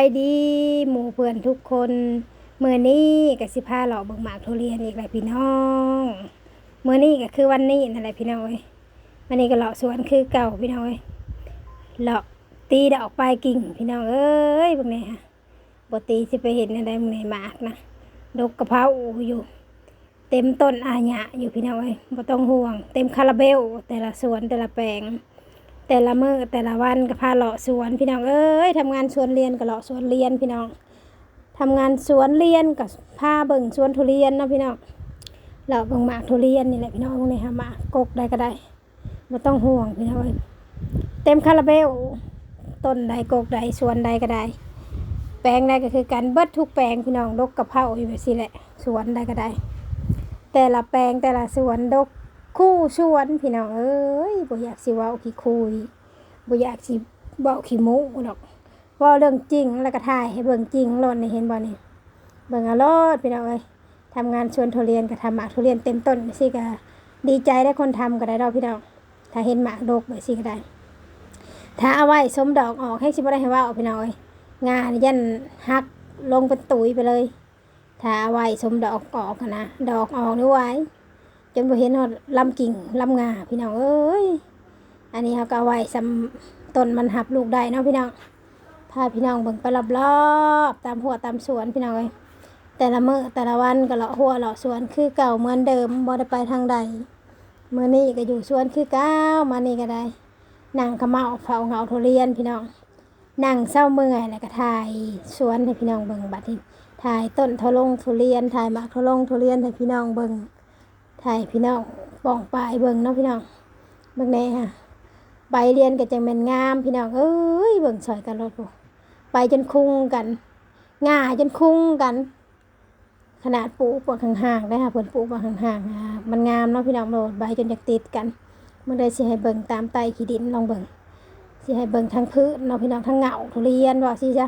ายดีหมู่เพื่อนทุกคนเมื่อนี้ก็สิพาเลาเบิ่งหมากทุเรียนอีกแหละพี่น้องเมื่อนี้ก็คือวันนี้นั่นแหละพี่น้องเอ้ยวันนี้ก็เลาะสวนคือเก่าพี่น้องเอ้ยเลาะตีดอกปลายกิ่งพี่น้องเอ้ยพวกนี้ฮะบ่ตีสิไปเห็นอะไรมึงในหมากนะดกกระเพราอยู่ เต็มต้นอาญะอยู่พี่น้องเอ้ยบ่ต้องห่วง เต็มคาราเบลแต่ละสวนแต่ละแปลง แต่ละมือแต่ละวันก็พาเลาะสวนพี่น้องเอ้ยทำงานสวนเรียนก็เลาะสวนเรียนพี่น้องทำงานสวนเรียนก็พาเบิ่งสวนทุเรียนนะพี่น้องเลาะเบิ่งหมากทุเรียนนี่แหละพี่น้องนี่ค่ะหมากกกได้ก็ได้ไม่ต้องห่วงพี่น้องเอ้ยเต็มคาราเบลต้นใดกกใดสวนใดก็ได้ แปลงใดก็คือการเบิดทุกแปลงพี่น้องดกกระเพราอยู่แบบนี้แหละสวนใดก็ได้ แต่ละแปลงแต่ละสวนดก คู่ชวนพี่น้องเอ้ยบ่อยากสิเว้าขี้คุยบ่อยากสิเว้าขี้โม้ดอกเว่าเรื่องจริงแล้วก็ถ่ายให้เบิ่งจริงโลดนี่เห็นบ่นี่เบิ่งเอาโลดพี่น้องเอ้ยทำงานชวนทุเรียนก็ทำหมากทุเรียนเต็มต้นสิก็ดีใจได้คนทำก็ได้ดอกพี่น้องถ้าเห็นหมากดกบบสิก็ได้ ถ้าเอาไว้สมดอกออกให้สิบ่ได้ให้ว้าพี่น้องเอ้ยงานยันหักลงเป็นตุ๋ยไปเลย ถ้าเอาไว้สมดอกออกนะดอกออกนี่ไว้ จนบ่เห็นฮอดลำกิ่งลำงาพี่น้องเอ้ยอันนี้เขาก็ไว้สำต้นมันหับลูกได้เนาะพี่น้องพาพี่น้องเบิ่งไปรอบๆตามหัวตามสวนพี่น้องเอ้ยแต่ละมื้อแต่ละวันก็เลาะหัวเลาะสวนคือเก่าเหมือนเดิมบ่ได้ไปทางใดมื้อนี้ก็อยู่สวนคือเก่ามานี่ก็ได้นั่งขะเมาเฝ้าเงาทุเรียนพี่น้องนั่งเศร้าเมื่อยแล้วก็ถ่ายสวนให้พี่น้องเบิ่งบัดนี้ถ่ายต้นทะลงทุเรียนถ่ายมากทะลงทุเรียนให้พี่น้องเบิ่ง ถ่ายพี่น้องป่องปลายเบิ่งเนาะพี่น้องเบิ่งแน่ค่ะใบเรียนก็จังแม่นงามพี่น้องเอ้ยเบิ่งสอยกันรถพูใบจนคุ้งกันง่าจนคุ้งกัน ขนาดปลูกปลูกห่างๆได้ค่ะเพิ่นปลูกปลูกห่างๆอะมันงามเนาะพี่น้องโลดใบจนอยากติดกันมันได้สิให้เบิ่งตามใต้ขี้ดินลองเบิ่งสิให้เบิ่งทั้งพื้นเนาะพี่น้องทั้งเหงาทุเรียนว่าสิจ้ะ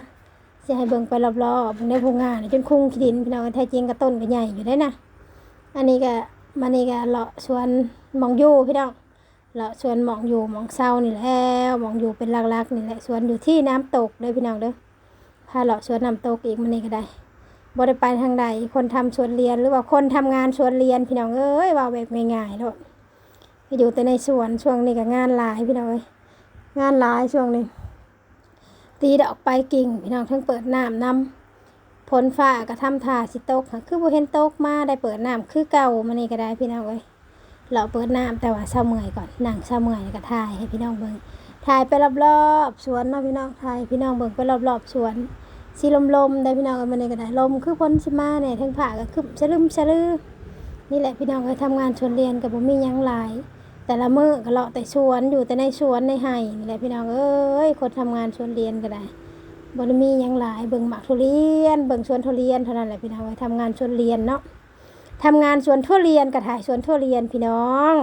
สิให้เบิ่งไปรอบๆเบิ่งในพงงานจนคุ้งขี้ดินพี่น้องแท้จริงก็ต้นก็ใหญ่อยู่ได้นะอันนี้ก็ มันนี่ก็เลาะชวนมองอยู่พี่น้องเลาะชวนมองอยู่มองเศร้านี่แหล้วมองอยู่เป็นลักๆนี่แหละชวนอยู่ที่น้ำตกเลยพี่น้องเด้อพาเลาะชวนน้ำตกอีกมันนี่ก็ได้บ่ได้ไปทางใดคนทำชวนเรียนหรือว่าคนทำงานชวนเรียนพี่น้องเอ้ยว่าแบบง่ายๆเนาะอยู่แต่ในสวนช่วงนี้ก็งานหลายพี่น้องเอ้ยงานหลายช่วงนี้ตีดอกไปกิ่งพี่น้องทั้งเปิดน้ำนำ ฝนฟ้าก็ทำท่าสิตกค่ะคือบ่เห็นตกมาได้เปิดน้ำคือเก่ามานี่ก็ได้พี่น้องเอ้ยเราเปิดน้ำแต่ว่าเช้าเมื่อยก่อนนั่งเช้าเมื่อยก็ถ่ายให้พี่น้องเบิ่งถ่ายไปรอบๆสวนเนาะพี่น้องถ่ายพี่น้องเบิ่งไปรอบๆสวนสิลมๆได้พี่น้องเอ้ยมานี่ก็ได้ลมคือฝนสิมาเนี่ยทั้งผ้าก็คือสะลึมสะลือนี่แหละพี่น้องเอ้ยทำงานชวนเรียนก็บ่มียังหลาย แต่ละมื้อก็เลาะแต่สวนอยู่แต่ในสวนในไห่นี่แหละพี่น้องเอ้ยคนทำงานชวนเรียนก็ได้ บรมียังหลายเบิ่งหมากทุเรียน เบิ่งสวนทุเรียนเท่านั้นแหละพี่น้องไว้ทำงานสวนเรียนเนาะทำงานสวนทุเรียนกระถ่ายสวนทุเรียนพี่น้อง